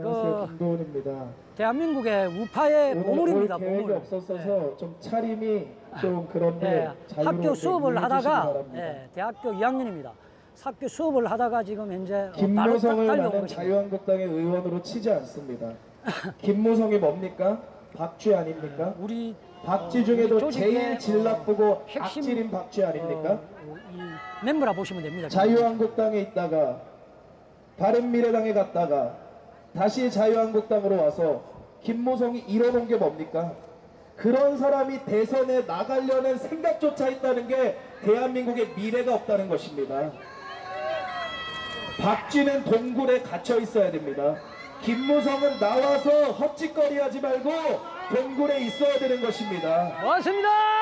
안녕하세요. 그 김도훈입니다. 대한민국의 우파의 오늘 보물입니다. 올 계획이 보물. 없었어서 좀 차림이 좀 그런데 예, 학교 수업을 하다가. 예, 대학교 2학년입니다. 학교 수업을 하다가 지금 현재 어, 김무성을 나는. 자유한국당의 의원으로 치지 않습니다. 김무성이 뭡니까? 박쥐 아닙니까? 우리 박쥐 어, 중에도 우리 제일 질 나쁘고 핵심, 악질인 박쥐 아닙니까? 어, 이 멤버라 보시면 됩니다. 자유한국당에 있다가 바른미래당에 갔다가 다시 자유한국당으로 와서 김무성이 이뤄놓은 게 뭡니까? 그런 사람이 대선에 나가려는 생각조차 있다는 게 대한민국의 미래가 없다는 것입니다. 박쥐는 동굴에 갇혀 있어야 됩니다. 김무성은 나와서 헛짓거리 하지 말고 동굴에 있어야 되는 것입니다. 고맙습니다.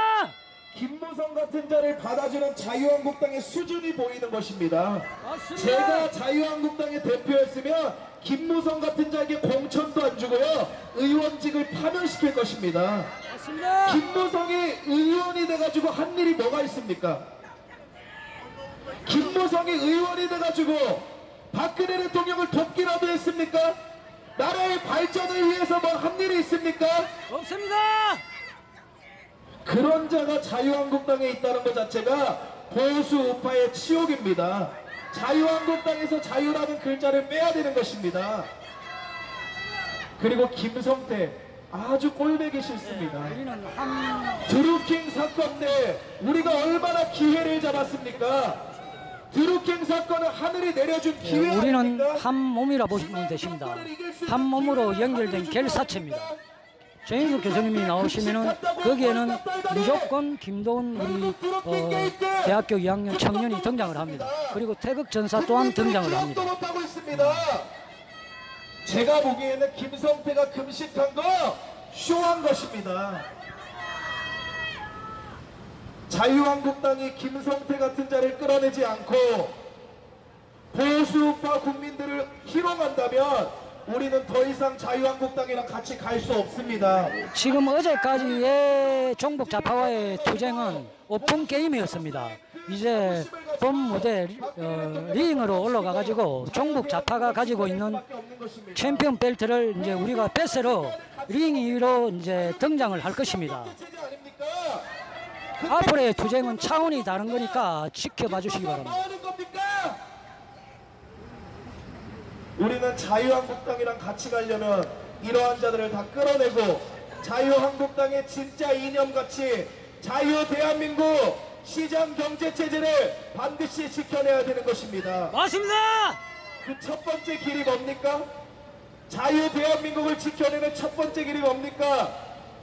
김무성 같은 자를 받아주는 자유한국당의 수준이 보이는 것입니다. 맞습니다. 제가 자유한국당의 대표였으면 김무성 같은 자에게 공천도 안 주고요 의원직을 파면시킬 것입니다. 맞습니다. 김무성이 의원이 돼가지고 한 일이 뭐가 있습니까? 김무성이 의원이 돼가지고 박근혜 대통령을 돕기라도 했습니까? 나라의 발전을 위해서 뭐 한 일이 있습니까? 없습니다. 그런 자가 자유한국당에 있다는 것 자체가 보수 우파의 치욕입니다. 자유한국당에서 자유라는 글자를 빼야 되는 것입니다. 그리고 김성태 아주 꼴배기 싫습니다. 한 드루킹 사건 때 우리가 얼마나 기회를 잡았습니까? 드루킹 사건은 하늘이 내려준 기회 예, 우리는? 한 몸이라 보시면 되십니다. 한 몸으로 연결된 결사체입니다. 최인숙 교수님이 나오시면은 거기에는 무조건 김도훈 우리 어, 대학교 2학년 청년이 등장을 합니다. 그리고 태극 전사 또한 등장을 합니다. 제가 보기에는 김성태가 금식한 거 쇼한 것입니다. 자유한국당이 김성태 같은 자를 끌어내지 않고 보수파 국민들을 희롱한다면 우리는 더 이상 자유한국당이랑 같이 갈 수 없습니다. 지금 어제까지의 종북 좌파와의 투쟁은 오픈 게임이었습니다. 이제 본 무대 어, 링으로 올라가 가지고 종북 좌파가 가지고 있는 챔피언 벨트를 이제 우리가 뺏으러 링 위로 이제 등장을 할 것입니다. 앞으로의 투쟁은 차원이 다른 거니까 지켜봐 주시기 바랍니다. 뭐 하는 겁니까? 우리는 자유한국당이랑 같이 가려면 이러한 자들을 다 끌어내고 자유한국당의 진짜 이념같이 자유 대한민국 시장 경제 체제를 반드시 지켜내야 되는 것입니다. 맞습니다. 그 첫 번째 길이 뭡니까? 자유 대한민국을 지켜내는 첫 번째 길이 뭡니까?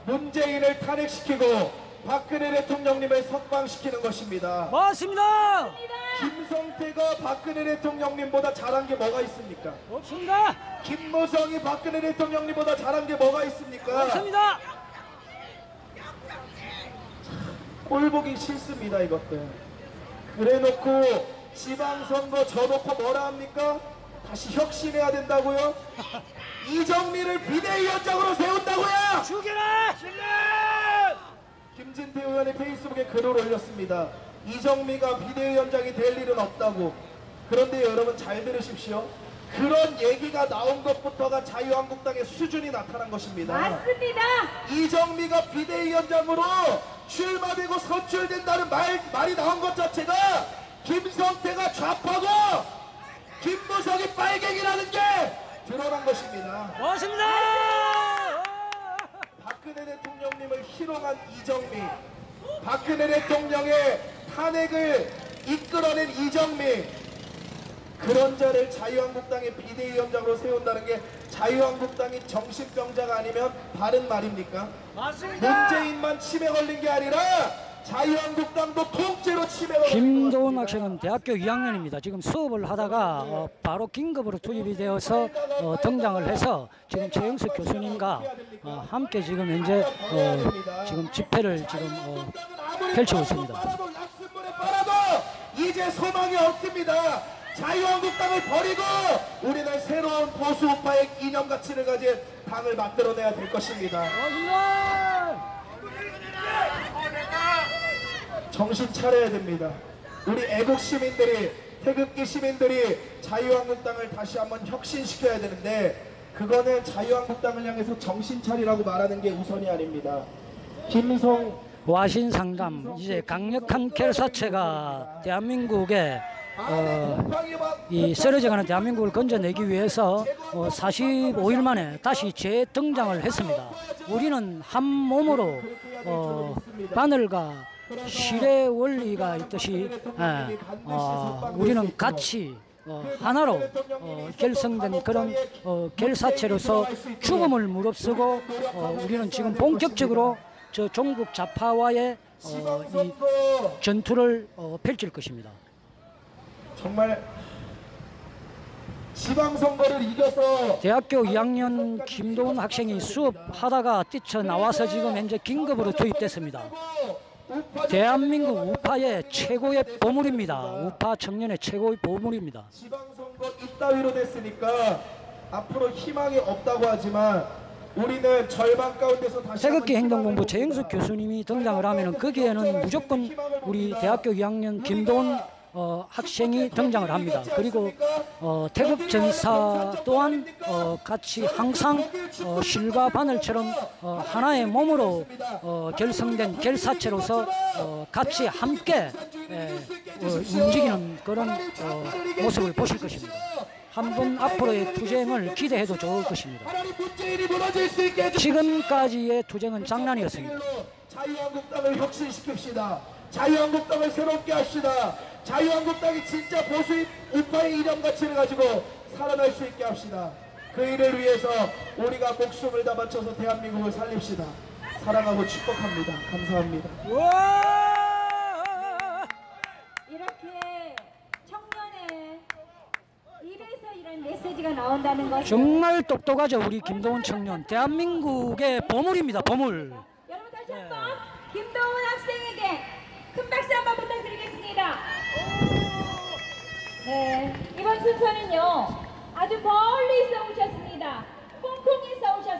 문재인을 탄핵시키고 박근혜 대통령님을 석방시키는 것입니다. 맞습니다. 김성태가 박근혜 대통령님보다 잘한 게 뭐가 있습니까? 없습니다. 김무성이 박근혜 대통령님보다 잘한 게 뭐가 있습니까? 없습니다. 꼴 보기 싫습니다 이것들. 그래놓고 지방선거 져놓고 뭐라 합니까? 다시 혁신해야 된다고요? 이정미를 비대위원장으로 세운다고요? 죽여라. 김진태 의원이 페이스북에 글을 올렸습니다. 이정미가 비대위원장이 될 일은 없다고. 그런데 여러분 잘 들으십시오. 그런 얘기가 나온 것부터가 자유한국당의 수준이 나타난 것입니다. 맞습니다. 이정미가 비대위원장으로 출마되고 선출된다는 말, 말이 나온 것 자체가 김성태가 좌파고 김무성이 빨갱이라는 게 드러난 것입니다. 맞습니다. 박근혜 대통령님을 희롱한 이정미, 박근혜 대통령의 탄핵을 이끌어낸 이정미, 그런 자를 자유한국당의 비대위원장으로 세운다는 게 자유한국당이 정신병자가 아니면 바른 말입니까? 맞습니다. 문재인만 치매 걸린 게 아니라 자유한국당도 통째로 걸린 김도훈. 학생은 대학교 2학년입니다. 지금 수업을 하다가 어, 바로 긴급으로 투입이 되어서 어, 등장을 해서 지금 최영석 교수님과 어, 함께 지금 현재 어, 지금 집회를 지금 어, 펼치고 있습니다. 이제 소망이 없습니다. 자유한국당을 버리고 우리는 새로운 보수 우파의 이념 가치를 가진 당을 만들어내야 될 것입니다. 정신 차려야 됩니다. 우리 애국 시민들이 태극기 시민들이 자유한국당을 다시 한번 혁신시켜야 되는데 그거는 자유한국당을 향해서 정신 차리라고 말하는 게 우선이 아닙니다. 김성 와신 상담 이제 강력한 결사체가 대한민국의 어, 이 쓰러져가는 대한민국을 건져내기 위해서 어, 45일 만에 다시 재등장을 했습니다. 우리는 한 몸으로 어, 바늘과 실의 원리가 있듯이 예, 어, 우리는 같이 어, 하나로 어, 결성된 그런 어, 결사체로서 죽음을 무릅쓰고 어, 우리는 지금 본격적으로 저 종북 좌파와의 어, 이 전투를 어, 펼칠 것입니다. 정말 지방선거를 이겨서 대학교 2학년 김도훈 학생이 수업하다가 뛰쳐나와서 지금 현재 긴급으로 투입됐습니다. 대한민국 우파의 최고의 보물입니다. 우파 청년의 최고의 보물입니다. 지방선거 이따위로 됐으니까 앞으로 희망이 없다고 하지만 우리는 절반 가운데서 다시 태극기 행동본부 봅니다. 교수님이 등장을 하면은 거기에는 무조건 우리 대학교 2학년 김도훈 어, 학생이 등장을 합니다. 그리고 어, 태극 전사 또한 어, 같이 항상 어, 실과 바늘처럼 어, 하나의 몸으로 어, 결성된 결사체로서 어, 같이 함께 예, 어, 움직이는 그런 어, 모습을 보실 것입니다. 한번 앞으로의 투쟁을 기대해도 좋을 것입니다. 지금까지의 투쟁은 장난이었습니다. 자유한국당을 혁신시킵시다. 자유한국당을 새롭게 합시다. 자유한국당이 진짜 보수 우파의 이념 가치를 가지고 살아날 수 있게 합시다. 그 일을 위해서 우리가 목숨을 다 바쳐서 대한민국을 살립시다. 사랑하고 축복합니다. 감사합니다. 이렇게 청년의 입에서 이런 메시지가 나온다는 것은 정말 똑똑하죠 우리 김도훈 청년 대한민국의 보물입니다 보물 여러분 다시 한번 김도훈 학생에게 큰 박수 한번 부탁드리겠습니다. 네, 이번 순서는요. 아주 멀리서 오셨습니다. 꽁꽁에서 오셨습니다.